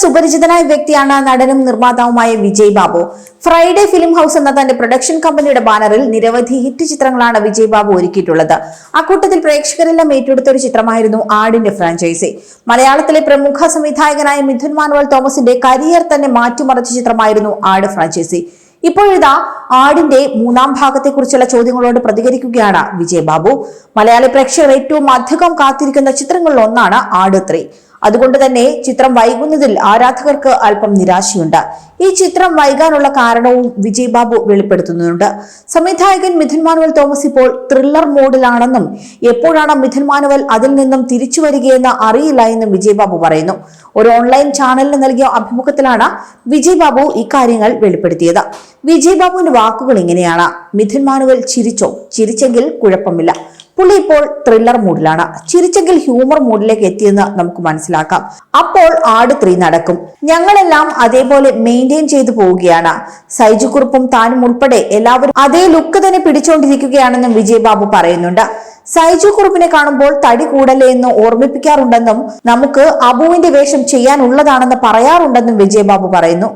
സുപരിചിതനായ വ്യക്തിയാണ് നടനും നിർമ്മാതാവുമായ Vijay Babu. Friday film house എന്ന തന്റെ പ്രൊഡക്ഷൻ കമ്പനിയുടെ ബാനറിൽ നിരവധി ഹിറ്റ് ചിത്രങ്ങളാണ് വിജയ് ബാബു ഒരുക്കിയിട്ടുള്ളത്. അക്കൂട്ടത്തിൽ പ്രേക്ഷകരെല്ലാം ഏറ്റെടുത്ത ഒരു ചിത്രമായിരുന്നു ആടിന്റെ ഫ്രാഞ്ചൈസി മലയാളത്തിലെ പ്രമുഖ സംവിധായകനായ മിഥുൻ മാനുവൽ തോമസിന്റെ കരിയർ തന്നെ മാറ്റിമറിച്ച ചിത്രമായിരുന്നു ആട് ഫ്രാഞ്ചൈസി ഇപ്പോഴിതാ ആടിന്റെ മൂന്നാം ഭാഗത്തെക്കുറിച്ചുള്ള ചോദ്യങ്ങളോട് പ്രതികരിക്കുകയാണ് വിജയ് ബാബു. മലയാളി പ്രേക്ഷകർ ഏറ്റവും അധികം കാത്തിരിക്കുന്ന ചിത്രങ്ങളിൽ ഒന്നാണ് ആട് ത്രീ. അതുകൊണ്ട് തന്നെ ചിത്രം വൈകുന്നതിൽ ആരാധകർക്ക് അല്പം നിരാശയുണ്ട്. ഈ ചിത്രം വൈകാനുള്ള കാരണവും വിജയ് ബാബു വെളിപ്പെടുത്തുന്നുണ്ട്. സംവിധായകൻ മിഥുൻ മാനുവൽ തോമസ് ഇപ്പോൾ ത്രില്ലർ മോഡിലാണെന്നും എപ്പോഴാണ് മിഥുൻ മാനുവൽ അതിൽ നിന്നും തിരിച്ചു വരികയെന്ന് അറിയില്ല എന്നും വിജയ് ബാബു പറയുന്നു. ഒരു ഓൺലൈൻ ചാനലിന് നൽകിയ അഭിമുഖത്തിലാണ് വിജയ് ബാബു ഇക്കാര്യങ്ങൾ വെളിപ്പെടുത്തിയത്. വിജയ് ബാബുവിന്റെ വാക്കുകൾ ഇങ്ങനെയാണ്. മിഥുൻ മാനുവൽ ചിരിച്ചോ? ചിരിച്ചെങ്കിൽ കുഴപ്പമില്ല. പുള്ളി ഇപ്പോൾ ത്രില്ലർ മൂഡിലാണ് ചിരിച്ചെങ്കിൽ ഹ്യൂമർ മൂഡിലേക്ക് എത്തിയെന്ന് നമുക്ക് മനസ്സിലാക്കാം. അപ്പോൾ ആട് ത്രീ നടക്കും. ഞങ്ങളെല്ലാം അതേപോലെ മെയിന്റെയിൻ ചെയ്തു പോവുകയാണ്. സൈജു കുറുപ്പും താനും ഉൾപ്പെടെ എല്ലാവരും അതേ ലുക്ക് തന്നെ പിടിച്ചുകൊണ്ടിരിക്കുകയാണെന്നും വിജയ് ബാബു പറയുന്നുണ്ട്. സൈജു കുറുപ്പിനെ കാണുമ്പോൾ തടി കൂടല്ലേ എന്ന് ഓർമ്മിപ്പിക്കാറുണ്ടെന്നും നമുക്ക് അബുവിന്റെ വേഷം ചെയ്യാനുള്ളതാണെന്ന് പറയാറുണ്ടെന്നും വിജയബാബു പറയുന്നു.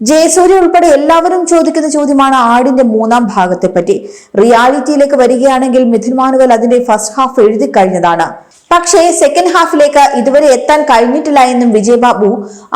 ജയസൂര്യ ഉൾപ്പെടെ എല്ലാവരും ചോദിക്കുന്ന ചോദ്യമാണ് ആടിന്റെ മൂന്നാം ഭാഗത്തെ പറ്റി റിയാലിറ്റിയിലേക്ക് വരികയാണെങ്കിൽ മിഥുൻ മാനുവൽ അതിന്റെ ഫസ്റ്റ് ഹാഫ് എഴുതി കഴിഞ്ഞതാണ്. പക്ഷേ സെക്കൻഡ് ഹാഫിലേക്ക് ഇതുവരെ എത്താൻ കഴിഞ്ഞിട്ടില്ല എന്നും വിജയബാബു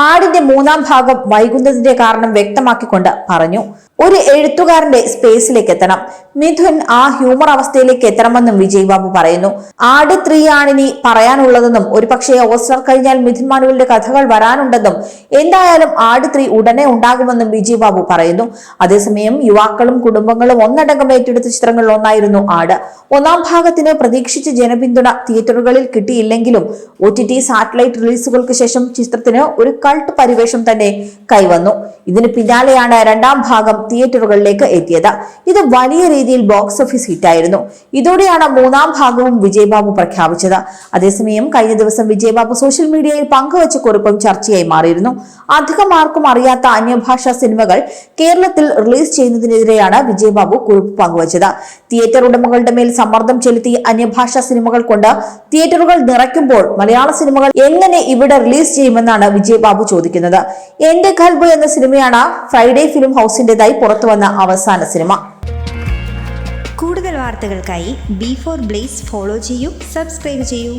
ആടിന്റെ മൂന്നാം ഭാഗം വൈകുന്നതിന്റെ കാരണം വ്യക്തമാക്കിക്കൊണ്ട് പറഞ്ഞു. ഒരു എഴുത്തുകാരന്റെ സ്പേസിലേക്ക് എത്തണം. മിഥുൻ ആ ഹ്യൂമർ അവസ്ഥയിലേക്ക് എത്തണമെന്നും വിജയ് ബാബു പറയുന്നു. ആട് ത്രീ ആണിനി പറയാനുള്ളതെന്നും ഒരു പക്ഷേ ഓസ്ലർ കഴിഞ്ഞാൽ മിഥുൻ മാനുവലിന്റെ കഥകൾ വരാനുണ്ടെന്നും എന്തായാലും ആട് ത്രീ ഉടനെ ഉണ്ടാകുമെന്നും വിജയ് ബാബു പറയുന്നു. അതേസമയം യുവാക്കളും കുടുംബങ്ങളും ഒന്നടങ്കം ഏറ്റെടുത്ത ചിത്രങ്ങളിൽ ഒന്നായിരുന്നു ആട്. ഒന്നാം ഭാഗത്തിന് പ്രതീക്ഷിച്ച ജനപിന്തുണ തിയേറ്ററുകളിൽ കിട്ടിയില്ലെങ്കിലും ഒ ടി ടി സാറ്റലൈറ്റ് റിലീസുകൾക്ക് ശേഷം ചിത്രത്തിന് ഒരു കൾട്ട് പരിവേഷം തന്നെ കൈവന്നു. ഇതിന് പിന്നാലെയാണ് രണ്ടാം ഭാഗം തിയേറ്ററുകളിലേക്ക് എത്തിയത്. ഇത് വലിയ രീതിയിൽ ബോക്സ് ഓഫീസ് ഹിറ്റായിരുന്നു. ഇതോടെയാണ് മൂന്നാം ഭാഗവും വിജയബാബു പ്രഖ്യാപിച്ചത്. അതേസമയം കഴിഞ്ഞ ദിവസം വിജയബാബു സോഷ്യൽ മീഡിയയിൽ പങ്കുവച്ച കുറിപ്പും ചർച്ചയായി മാറിയിരുന്നു. അധികം ആർക്കും അറിയാത്ത അന്യഭാഷാ സിനിമകൾ കേരളത്തിൽ റിലീസ് ചെയ്യുന്നതിനെതിരെയാണ് വിജയബാബു കുറിപ്പ് പങ്കുവച്ചത്. തിയേറ്റർ ഉടമകളുടെ മേൽ സമ്മർദ്ദം ചെലുത്തി അന്യഭാഷാ സിനിമകൾ കൊണ്ട് തിയേറ്ററുകൾ നിറയ്ക്കുമ്പോൾ മലയാള സിനിമകൾ എങ്ങനെ ഇവിടെ റിലീസ് ചെയ്യുമെന്നാണ് വിജയ് ബാബു ചോദിക്കുന്നത്. എന്റെ ഖൽബ് എന്ന സിനിമയാണ് ഫ്രൈഡേ ഫിലിം ഹൗസിന്റേതായി പുറത്തുവന്ന അവസാന സിനിമ. കൂടുതൽ വാർത്തകൾക്കായി ബി ഫോർ ബ്ലേസ് ഫോളോ ചെയ്യൂ സബ്സ്ക്രൈബ് ചെയ്യൂ.